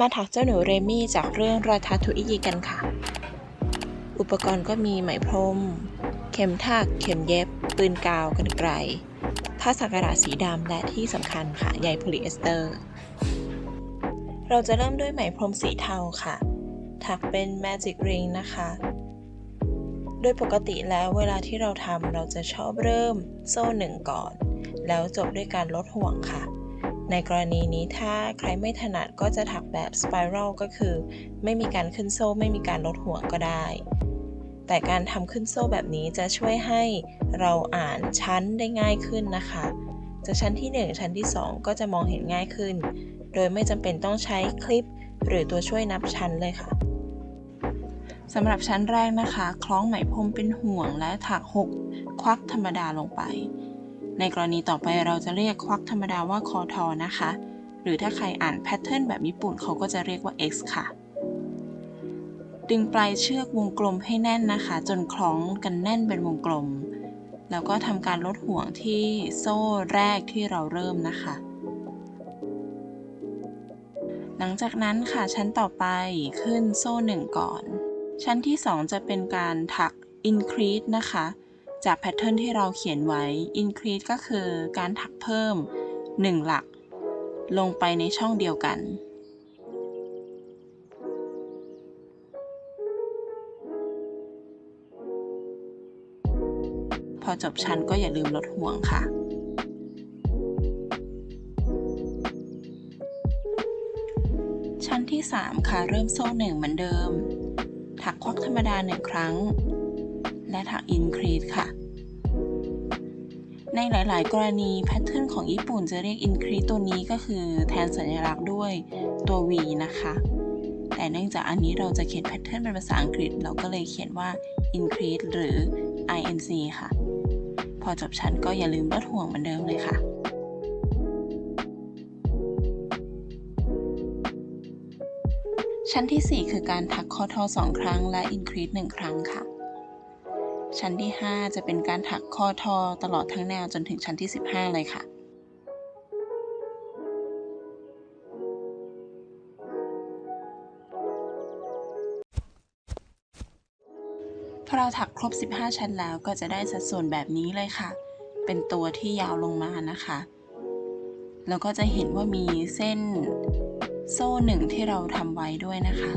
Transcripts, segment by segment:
มาถักเจ้าหนูเรมี่จากเรื่องราทาทุอิยีกันค่ะ อุปกรณ์ก็มีไหมพรม เข็มถัก เข็มเย็บ ปืนกาวกันไกรผ้าสักการะสีดำและที่สำคัญค่ะใยโพลีเอสเตอร์ เราจะเริ่มด้วยไหมพรมสีเทาค่ะ ถักเป็น Magic Ring นะคะ โดยปกติแล้วเวลาที่เราทำเราจะชอบเริ่มโซ่หนึ่งก่อน แล้วจบด้วยการลดห่วงค่ะ ในกรณีนี้ถ้าใครไม่ถนัดก็จะถักแบบสไปรัลก็คือ ไม่มีการขึ้นโซ่ไม่มีการลดห่วงก็ได้ แต่การทำขึ้นโซ่แบบนี้จะช่วยให้เราอ่านชั้นได้ง่ายขึ้นนะคะ จะชั้นที่ 1 ชั้นที่ 2 ก็จะมองเห็นง่ายขึ้น โดยไม่จำเป็นต้องใช้คลิป หรือตัวช่วยนับชั้นเลยค่ะสำหรับชั้นแรกนะคะ คล้องไหมพรมเป็นห่วงและถัก 6 ควักธรรมดาลงไป ในกรณีต่อไปเราจะเรียกควักธรรมดาว่าคอทอนะคะ หรือถ้าใครอ่านแพทเทิร์นแบบญี่ปุ่นเขาก็จะเรียกว่า X ค่ะ ดึงปลายเชือกวงกลมให้แน่นนะคะ จนคล้องกันแน่นเป็นวงกลม แล้วก็ทำการลดห่วงที่โซ่แรกที่เราเริ่มนะคะ หลังจากนั้นค่ะชั้นต่อไปขึ้นโซ่หนึ่งก่อน ชั้นที่ 2 จะเป็นการถัก increase นะคะ จากแพทเทิร์นที่เราเขียนไว้ increase ก็คือการถักเพิ่ม 1 หลัก ลงไปในช่องเดียวกัน พอจบชั้นก็อย่าลืมลดห่วงค่ะ ชั้นที่ 3 ค่ะ เริ่มโซ่หนึ่งเหมือนเดิม ถักควักธรรมดาหนึ่งครั้ง และถักอินครีสค่ะ ในหลาย ๆ กรณีแพทเทิร์นของญี่ปุ่นจะเรียกอินครีสตัวนี้ก็คือแทนสัญลักษณ์ด้วยตัว V นะคะ แต่เนื่องจากอันนี้เราจะเขียนแพทเทิร์นเป็นภาษาอังกฤษ เราก็เลยเขียนว่า increase หรือ inc ค่ะ พอจบชั้นก็อย่าลืมลดห่วงเหมือนเดิมเลยค่ะชั้นที่ 4 คือการถักคอทอ2ครั้งและ increase 1 ครั้งค่ะ ชั้นที่ 5 จะเป็นการถักคอทอตลอดทั้งแนวจนถึงชั้นที่ 15 เลยค่ะ พอเราถักครบ 15 ชั้นแล้วก็จะได้สัดส่วนแบบนี้เลยค่ะ เป็นตัวที่ยาวลงมานะคะ แล้วก็จะเห็นว่ามีเส้นโซ่หนึ่งที่เราทำไว้ด้วยนะคะ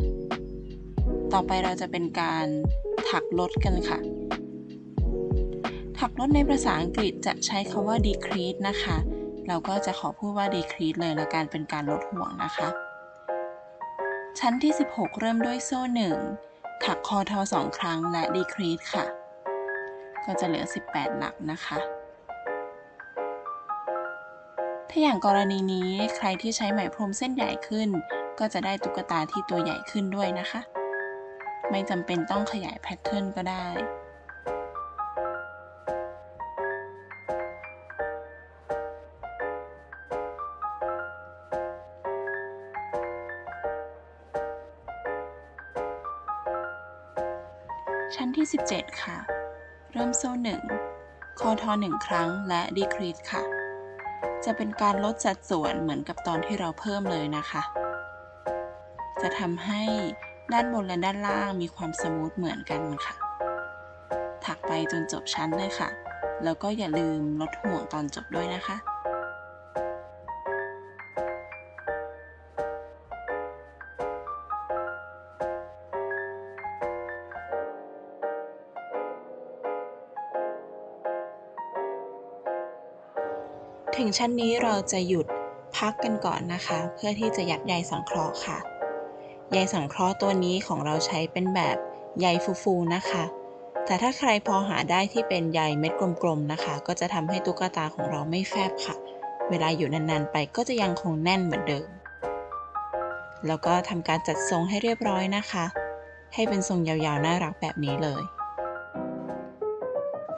ต่อไปเราจะเป็นการถักลดกันค่ะ ลดในภาษาอังกฤษจะใช้คาว่า decrease นะคะ เราก็จะขอพูดว่า decrease เลยละกันเป็นการลดห่วงนะคะ ชั้นที่ 16 เริ่มด้วยโซ่หนึ่งถักคอทอ2ครั้งและ decrease ค่ะ ก็จะเหลือ 18 หลักนะคะ ถ้าอย่างกรณีนี้ใครที่ใช้ไหมพรมเส้นใหญ่ขึ้น ก็จะได้ตุ๊กตาที่ตัวใหญ่ขึ้นด้วยนะคะ ไม่จำเป็นต้องขยายแพทเทิร์นก็ได้ ชั้นที่17ค่ะ เริ่มโซ่1คอทอ1ครั้งและ decrease ค่ะ จะเป็นการลดสัดส่วนเหมือนกับตอนที่เราเพิ่มเลยนะคะ จะทำให้ด้านบนและด้านล่างมีความสมูทเหมือนกันค่ะ ถักไปจนจบชั้นเลยค่ะ แล้วก็อย่าลืมลดห่วงตอนจบด้วยนะคะ ชั้นนี้เราจะหยุดพักกันก่อนนะคะ เพื่อที่จะยัดใยสังเคราะห์ค่ะ ใยสังเคราะห์ตัวนี้ของเราใช้เป็นแบบใยฟูๆนะคะ แต่ถ้าใครพอหาได้ที่เป็นใยเม็ดกลมๆนะคะ ก็จะทำให้ตุ๊กตาของเราไม่แฟบค่ะ เวลาอยู่นานๆไปก็จะยังคงแน่นเหมือนเดิม แล้วก็ทำการจัดทรงให้เรียบร้อยนะคะ ให้เป็นทรงยาวๆน่ารักแบบนี้เลย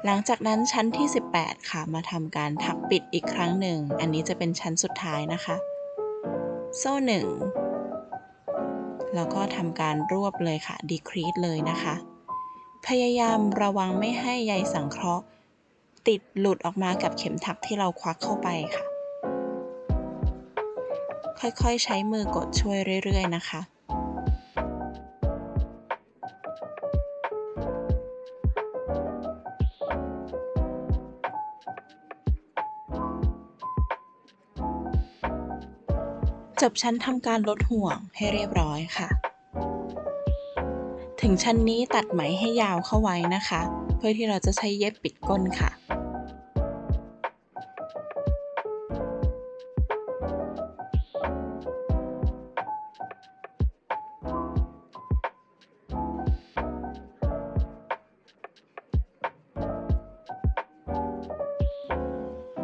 หลังจากนั้นชั้นที่ 18 ค่ะ มาทำการถักปิดอีกครั้งหนึ่ง อันนี้จะเป็นชั้นสุดท้ายนะคะ โซ่หนึ่งแล้วก็ทำการรวบเลยค่ะ decrease เลยนะคะ พยายามระวังไม่ให้ใยสังเคราะห์ ติดหลุดออกมากับเข็มถักที่เราควักเข้าไปค่ะ ค่อยๆ ใช้มือกดช่วยเรื่อย ๆ นะคะ บชั้นทำการลดห่วงให้เรียบร้อยค่ะ ถึงชั้นนี้ตัดไหมให้ยาวเข้าไว้นะคะ เพื่อที่เราจะใช้เย็บปิดก้นค่ะ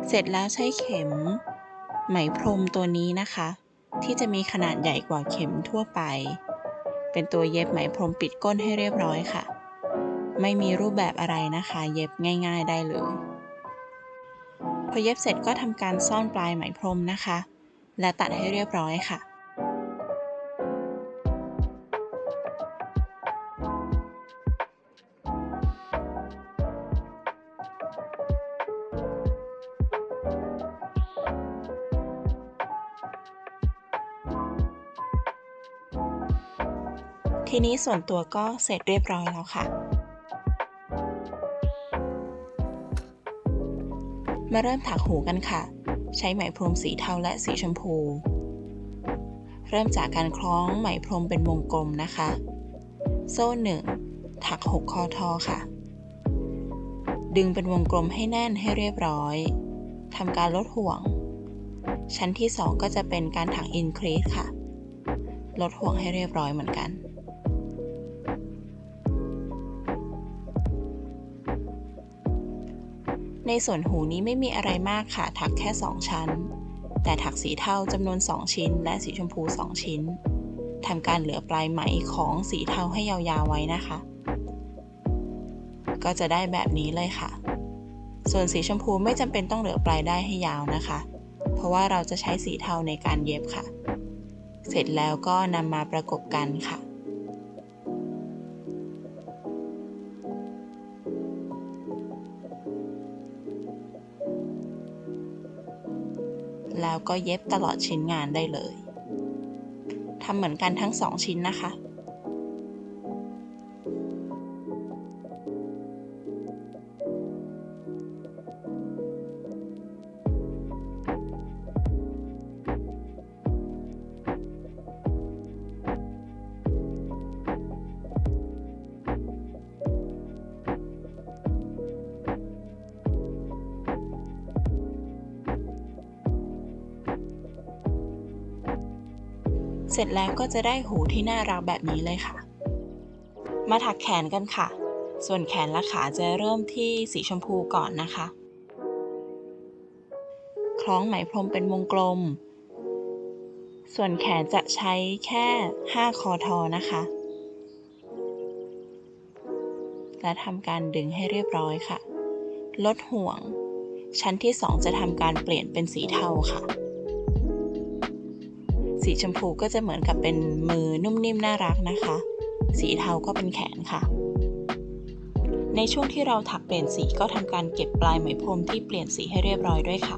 เสร็จแล้วใช้เข็มไหมพรมตัวนี้นะคะ ที่จะมีขนาดใหญ่กว่าเข็มทั่วไป เป็นตัวเย็บไหมพรมปิดก้นให้เรียบร้อยค่ะ ไม่มีรูปแบบอะไรนะคะ เย็บง่าย ๆได้เลย พอเย็บเสร็จก็ทำการซ่อนปลายไหมพรมนะคะ และตัดให้เรียบร้อยค่ะ ทีนี้ส่วนตัวก็เสร็จเรียบร้อยแล้วค่ะ มาเริ่มถักหูกันค่ะ ใช้ไหมพรมสีเทาและสีชมพู เริ่มจากการคล้องไหมพรมเป็นวงกลมนะคะ โซ่หนึ่งถัก 6 คอทอค่ะ ดึงเป็นวงกลมให้แน่นให้เรียบร้อยทำการลดห่วง ชั้นที่ 2 ก็จะเป็นการถักอินครีสค่ะ ลดห่วงให้เรียบร้อยเหมือนกัน ในส่วนหูนี้ไม่มีอะไรมากค่ะ ถักแค่ 2 ชั้น แต่ถักสีเทาจำนวน 2 ชิ้น และสีชมพู 2 ชิ้นทำการเหลือปลายไหมของสีเทาให้ยาวๆไว้นะคะ ก็จะได้แบบนี้เลยค่ะ ส่วนสีชมพูไม่จำเป็นต้องเหลือปลายได้ให้ยาวนะคะ เพราะว่าเราจะใช้สีเทาในการเย็บค่ะ เสร็จแล้วก็นำมาประกบกันค่ะ แล้วก็เย็บตลอดชิ้นงานได้เลยทำเหมือนกันทั้งสองชิ้นนะคะ เสร็จแล้วก็จะได้หูที่น่ารักแบบนี้เลยค่ะ มาถักแขนกันค่ะ ส่วนแขนและขาจะเริ่มที่สีชมพูก่อนนะคะ คล้องไหมพรมเป็นวงกลม ส่วนแขนจะใช้แค่ 5 คอทอนะคะ และทำการดึงให้เรียบร้อยค่ะ ลดห่วง ชั้นที่ 2 จะทำการเปลี่ยนเป็นสีเทาค่ะ สีชมพูก็จะเหมือนกับเป็นมือนุ่มนิ่มน่ารักนะคะ สีเทาก็เป็นแขนค่ะ ในช่วงที่เราถักเปลี่ยนสีก็ทำการเก็บปลายไหมพรมที่เปลี่ยนสีให้เรียบร้อยด้วยค่ะ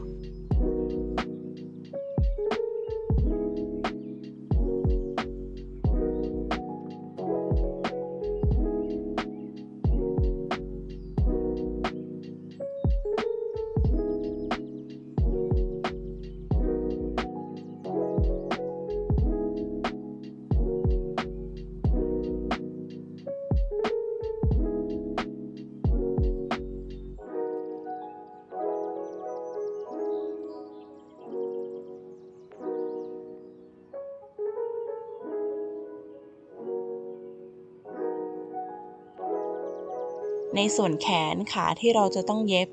ในส่วนแขนขาที่เราจะต้องเย็บ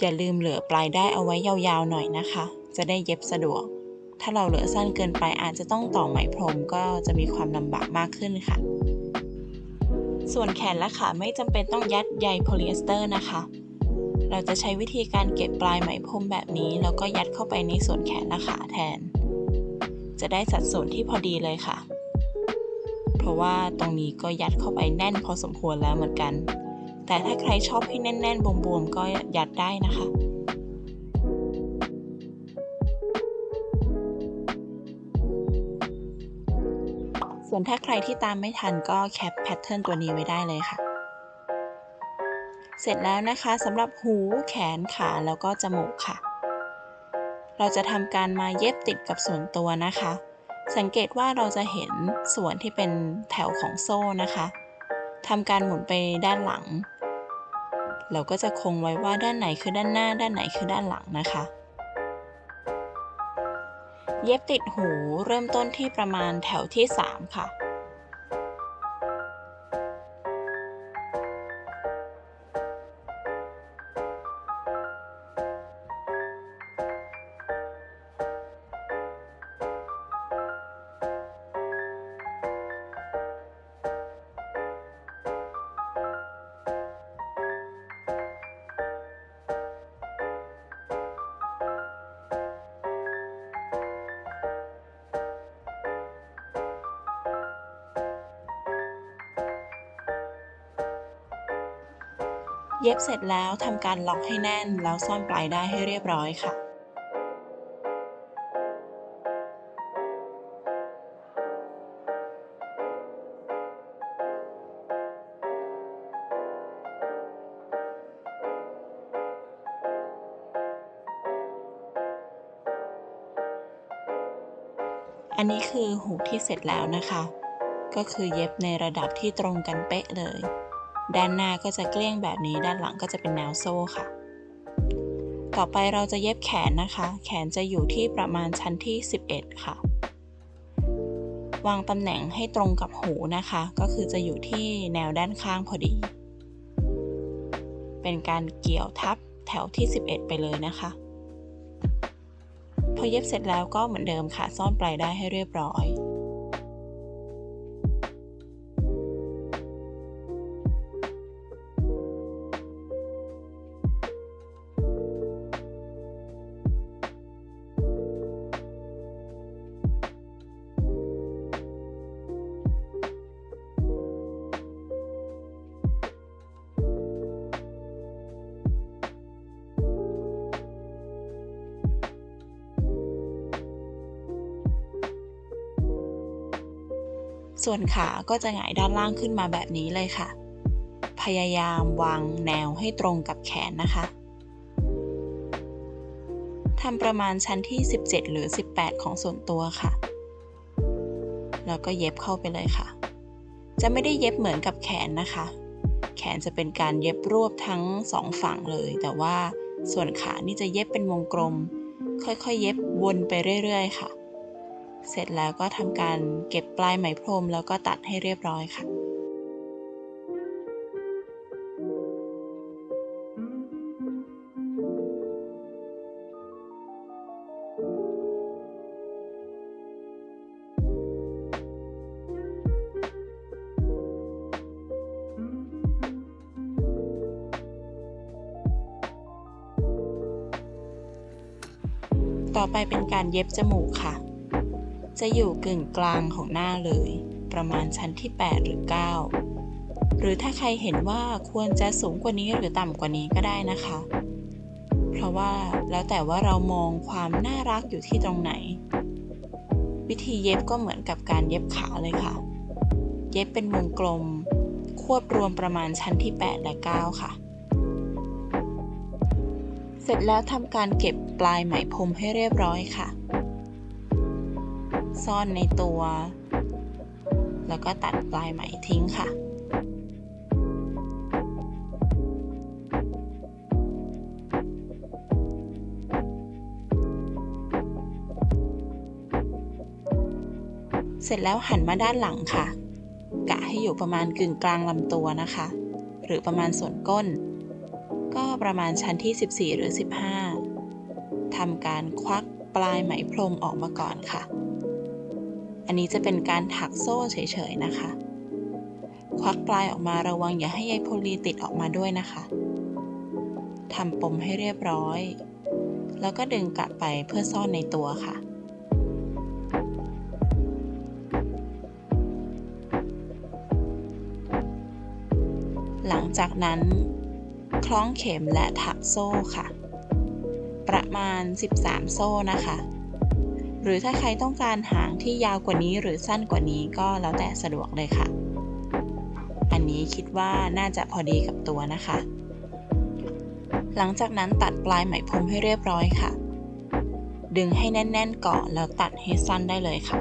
อย่าลืมเหลือปลายได้เอาไว้ยาวๆหน่อยนะคะ จะได้เย็บสะดวก ถ้าเราเหลือสั้นเกินไปอาจจะต้องต่อไหมพรมก็จะมีความลำบากมากขึ้นค่ะ ส่วนแขนและขาไม่จำเป็นต้องยัดใยโพลีเอสเตอร์นะคะ เราจะใช้วิธีการเก็บปลายไหมพรมแบบนี้ แล้วก็ยัดเข้าไปในส่วนแขนและขาแทน จะได้สัดส่วนที่พอดีเลยค่ะ เพราะว่าตรงนี้ก็ยัดเข้าไปแน่นพอสมควรแล้วเหมือนกัน แต่ถ้าใครชอบให้แน่นๆบวมๆก็ยัดได้นะคะส่วนถ้าใครที่ตามไม่ทันก็แคปแพทเทิร์นตัวนี้ไว้ได้เลยค่ะ เสร็จแล้วนะคะสำหรับหูแขนขาแล้วก็จมูกค่ะ เราจะทำการมาเย็บติดกับส่วนตัวนะคะ สังเกตว่าเราจะเห็นส่วนที่เป็นแถวของโซ่นะคะทำการหมุนไปด้านหลัง เราก็จะคงไว้ว่าด้านไหนคือด้านหน้า ด้านไหนคือด้านหลังนะคะ เย็บติดหูเริ่มต้นที่ประมาณแถวที่ 3 ค่ะ เย็บเสร็จแล้วทำการล็อกให้แน่น แล้วซ่อนปลายได้ให้เรียบร้อยค่ะอันนี้คือหูที่เสร็จแล้วนะคะ ก็คือเย็บในระดับที่ตรงกันเป๊ะเลย ด้านหน้าก็จะเกลี้ยงแบบนี้ ด้านหลังก็จะเป็นแนวโซ่ค่ะ ต่อไปเราจะเย็บแขนนะคะ แขนจะอยู่ที่ประมาณชั้นที่ 11 ค่ะ วางตำแหน่งให้ตรงกับหูนะคะ ก็คือจะอยู่ที่แนวด้านข้างพอดี เป็นการเกี่ยวทับแถวที่ 11 ไปเลยนะคะ พอเย็บเสร็จแล้วก็เหมือนเดิมค่ะ ซ่อนปลายได้ให้เรียบร้อย ส่วนขาก็จะหงายด้านล่างขึ้นมาแบบนี้เลยค่ะ พยายามวางแนวให้ตรงกับแขนนะคะทำประมาณชั้นที่ 17 หรือ 18 ของส่วนตัวค่ะ แล้วก็เย็บเข้าไปเลยค่ะ จะไม่ได้เย็บเหมือนกับแขนนะคะ แขนจะเป็นการเย็บรวบทั้งสองฝั่งเลย แต่ว่าส่วนขานี่จะเย็บเป็นวงกลม ค่อยๆ เย็บวนไปเรื่อย ๆ ค่ะ เสร็จแล้วก็ทำการเก็บปลายไหมพรมแล้วก็ตัดให้เรียบร้อยค่ะต่อไปเป็นการเย็บจมูกค่ะ จะอยู่กึ่งกลางของหน้าเลย ประมาณชั้นที่ 8 หรือ 9 หรือถ้าใครเห็นว่าควรจะสูงกว่านี้หรือต่ำกว่านี้ก็ได้นะคะ เพราะว่าแล้วแต่ว่าเรามองความน่ารักอยู่ที่ตรงไหน วิธีเย็บก็เหมือนกับการเย็บขาเลยค่ะ เย็บเป็นวงกลม ควบรวมประมาณชั้นที่ 8 และ 9 ค่ะเสร็จแล้วทำการเก็บปลายไหมพรมให้เรียบร้อยค่ะ ซ่อนในตัว แล้วก็ตัดปลายไหมทิ้งค่ะเสร็จแล้วหันมาด้านหลังค่ะ กะให้อยู่ประมาณกึ่งกลางลำตัวนะคะ หรือประมาณส่วนก้น ก็ประมาณชั้นที่ 14 หรือ 15ทำการควักปลายไหมพรมออกมาก่อนค่ะ อันนี้จะเป็นการถักโซ่เฉยๆนะคะ ควักปลายออกมาระวังอย่าให้ใยโพลีติดออกมาด้วยนะคะทำปมให้เรียบร้อย แล้วก็ดึงกลับไปเพื่อซ่อนในตัวค่ะหลังจากนั้น คล้องเข็มและถักโซ่ค่ะ ประมาณ 13 โซ่นะคะ หรือถ้าใครต้องการหางที่ยาวกว่านี้หรือสั้นกว่านี้ก็แล้วแต่สะดวกเลยค่ะ อันนี้คิดว่าน่าจะพอดีกับตัวนะคะ หลังจากนั้นตัดปลายไหมพรมให้เรียบร้อยค่ะ ดึงให้แน่น ๆ ก่อนแล้วตัดให้สั้นได้เลยค่ะ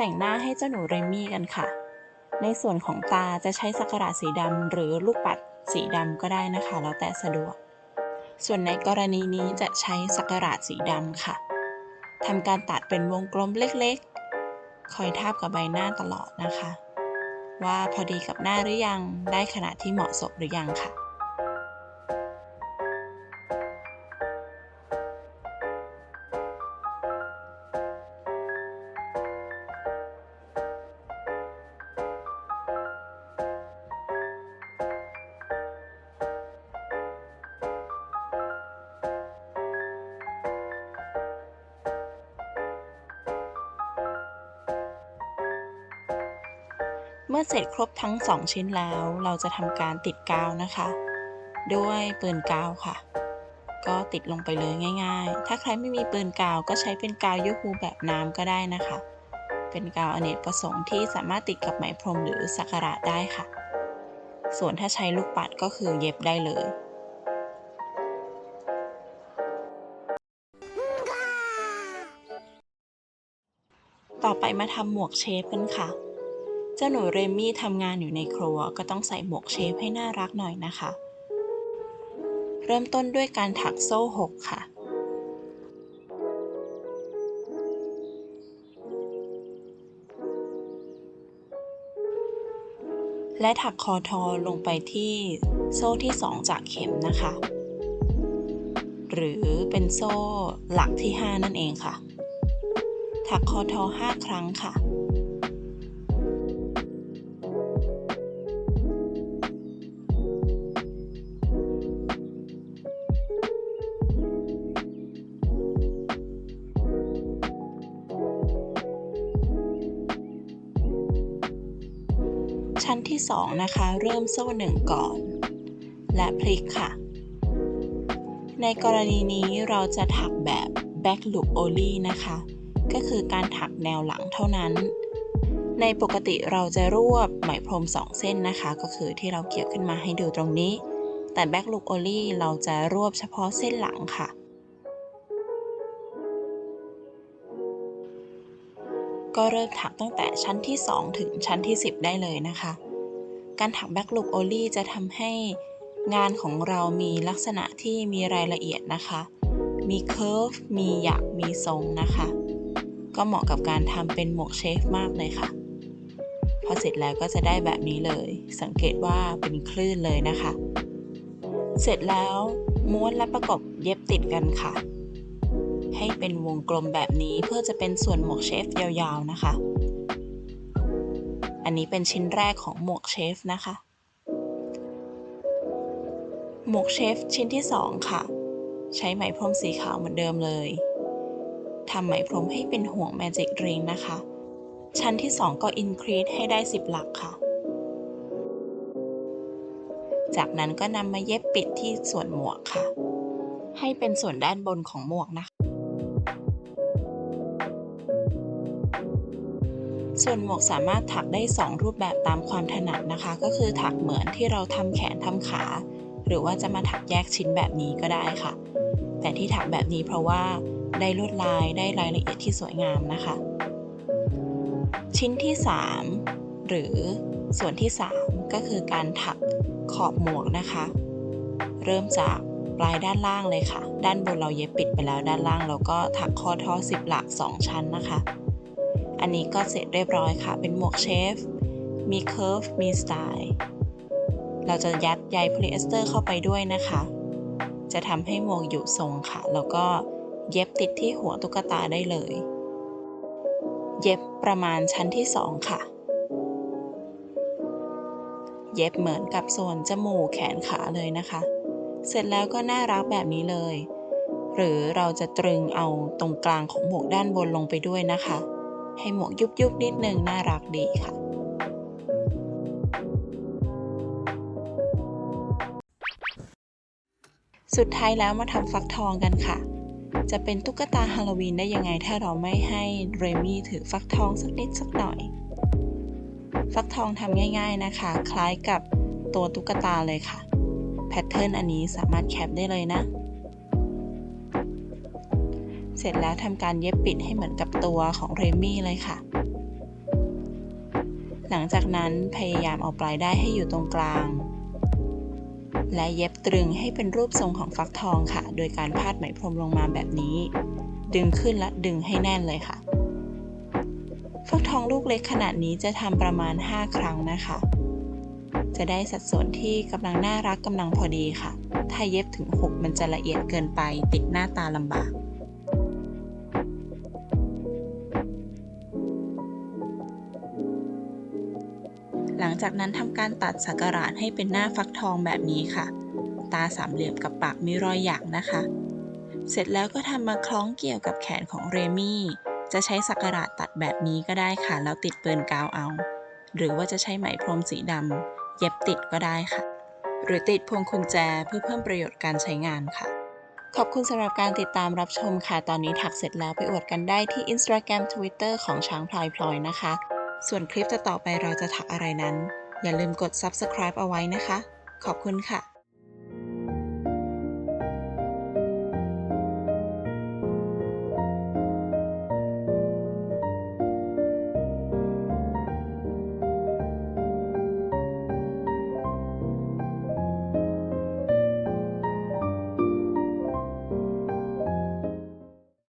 แต่งหน้าให้เจ้าหนูเรมี่กันค่ะ ในส่วนของตาจะใช้สักการะสีดำหรือลูกปัดสีดำก็ได้นะคะ แล้วแต่สะดวก ส่วนในกรณีนี้จะใช้สักการะสีดำค่ะทำการตัดเป็นวงกลมเล็กๆ คอยทาบกับใบหน้าตลอดนะคะ ว่าพอดีกับหน้าหรือยังได้ขนาดที่เหมาะสมหรือยังค่ะ ร็จครบทั้ง 2 ชิ้นแล้ว เราจะทำการติดกาวนะคะ ด้วยปืนกาวค่ะ ก็ติดลงไปเลยง่าย ๆ ถ้าใครไม่มีปืนกาวก็ใช้เป็นกาวยูฮูแบบน้ำก็ได้นะคะ เป็นกาวอเนกประสงค์ที่สามารถติดกับไหมพรมหรือสักระได้ค่ะ ส่วนถ้าใช้ลูกปัดก็คือเย็บได้เลยต่อไปมาทำหมวกเชฟกันค่ะ เจ้าหนูเรมมี่ทำงานอยู่ในครัวก็ต้องใส่หมวกเชฟให้น่ารักหน่อยนะคะ เริ่มต้นด้วยการถักโซ่หกค่ะ และถักคอทอลงไปที่โซ่ที่ 2 จากเข็มนะคะ หรือเป็นโซ่หลักที่ 5 นั่นเองค่ะ ถักคอทอ 5 ครั้งค่ะ 2 นะคะ เริ่มโซ่หนึ่งก่อน และพลิกค่ะ ในกรณีนี้เราจะถักแบบ back loop only นะคะ ก็คือการถักแนวหลังเท่านั้น ในปกติเราจะรวบไหมพรม 2 เส้นนะคะ ก็คือที่เราเกี่ยวขึ้นมาให้ดูตรงนี้ แต่ back loop only เราจะรวบเฉพาะเส้นหลังค่ะก็เริ่มถักตั้งแต่ชั้นที่ 2 ถึงชั้นที่ 10 ได้เลยนะคะ การถักแบ็กลูกโอลี่จะทำให้งานของเรามีลักษณะที่มีรายละเอียดนะคะ มีเคิร์ฟ มีหยัก มีทรงนะคะ ก็เหมาะกับการทำเป็นหมวกเชฟมากเลยค่ะ พอเสร็จแล้วก็จะได้แบบนี้เลย สังเกตว่าเป็นคลื่นเลยนะคะ เสร็จแล้วม้วนและประกบเย็บติดกันค่ะ ให้เป็นวงกลมแบบนี้เพื่อจะเป็นส่วนหมวกเชฟยาวๆนะคะ อันนี้เป็นชิ้นแรกของหมวกเชฟนะคะ หมวกเชฟชิ้นที่ 2 ค่ะ ใช้ไหมพรมสีขาวเหมือนเดิมเลยทำไหมพรมให้เป็นห่วง Magic Ring นะคะ ชั้นที่ 2 ก็ increase ให้ได้ 10 หลักค่ะ จากนั้นก็นำมาเย็บปิดที่ส่วนหมวกค่ะ ให้เป็นส่วนด้านบนของหมวกนะคะ ส่วนหมวกสามารถถักได้ 2 รูปแบบตามความถนัดนะคะ ก็คือถักเหมือนที่เราทำแขนทำขา หรือว่าจะมาถักแยกชิ้นแบบนี้ก็ได้ค่ะ แต่ที่ถักแบบนี้เพราะว่าได้ลวดลายได้รายละเอียดที่สวยงามนะคะ ชิ้นที่ 3 หรือส่วนที่ 3 ก็คือการถักขอบหมวกนะคะ เริ่มจากปลายด้านล่างเลยค่ะ ด้านบนเราเย็บปิดไปแล้วด้านล่างเราก็ถักคอท่อ 10 หลัก 2 ชั้นนะคะ อันนี้ก็เสร็จเรียบร้อยค่ะ เป็นหมวกเชฟ มีเคิร์ฟ มีสไตล์ เราจะยัดใยโพลีเอสเตอร์เข้าไปด้วยนะคะ จะทำให้หมวกอยู่ทรงค่ะ แล้วก็เย็บติดที่หัวตุ๊กตาได้เลย เย็บประมาณชั้นที่ 2 ค่ะ เย็บเหมือนกับส่วนจมูกแขนขาเลยนะคะ เสร็จแล้วก็น่ารักแบบนี้เลย หรือเราจะตรึงเอาตรงกลางของหมวกด้านบนลงไปด้วยนะคะ ให้หมวกยุบยุบๆนิดนึงน่ารักดีค่ะ สุดท้ายแล้วมาทำฟักทองกันค่ะ จะเป็นตุ๊กตาฮาโลวีนได้ยังไงถ้าเราไม่ให้เรมี่ถือฟักทองสักนิดสักหน่อย ฟักทองทำง่าย ๆนะคะ คล้ายกับตัวตุ๊กตาเลยค่ะ แพทเทิร์นอันนี้สามารถแคปได้เลยนะ เสร็จแล้วทำการเย็บปิดให้เหมือนกับตัวของเรมี่เลยค่ะ หลังจากนั้นพยายามเอาปลายได้ให้อยู่ตรงกลาง และเย็บตรึงให้เป็นรูปทรงของฟักทองค่ะ โดยการพาดไหมพรมลงมาแบบนี้ ดึงขึ้นและดึงให้แน่นเลยค่ะ ฟักทองลูกเล็กขนาดนี้จะทำประมาณ 5 ครั้งนะคะ จะได้สัดส่วนที่กำลังน่ารักกำลังพอดีค่ะ ถ้าเย็บถึง 6 มันจะละเอียดเกินไปติดหน้าตาลำบาก จากนั้นทำการตัดสักการะให้เป็นหน้าฟักทองแบบนี้ค่ะ ตาสามเหลี่ยมกับปากมีรอยหยักนะคะ เสร็จแล้วก็ทำมาคล้องเกี่ยวกับแขนของเรมี่ จะใช้สักการะตัดแบบนี้ก็ได้ค่ะ แล้วติดเปิลกาวเอา หรือว่าจะใช้ไหมพรมสีดำเย็บติดก็ได้ค่ะ หรือติดพวงกุญแจเพื่อเพิ่มประโยชน์การใช้งานค่ะขอบคุณสำหรับการติดตามรับชมค่ะ ตอนนี้ถักเสร็จแล้วไปอวดกันได้ที่ Instagram Twitter ของช้างพลายพลอยนะคะ ส่วนคลิปจะต่อไปเราจะถักอะไรนั้น อย่าลืมกด subscribe เอาไว้นะคะ ขอบคุณค่ะ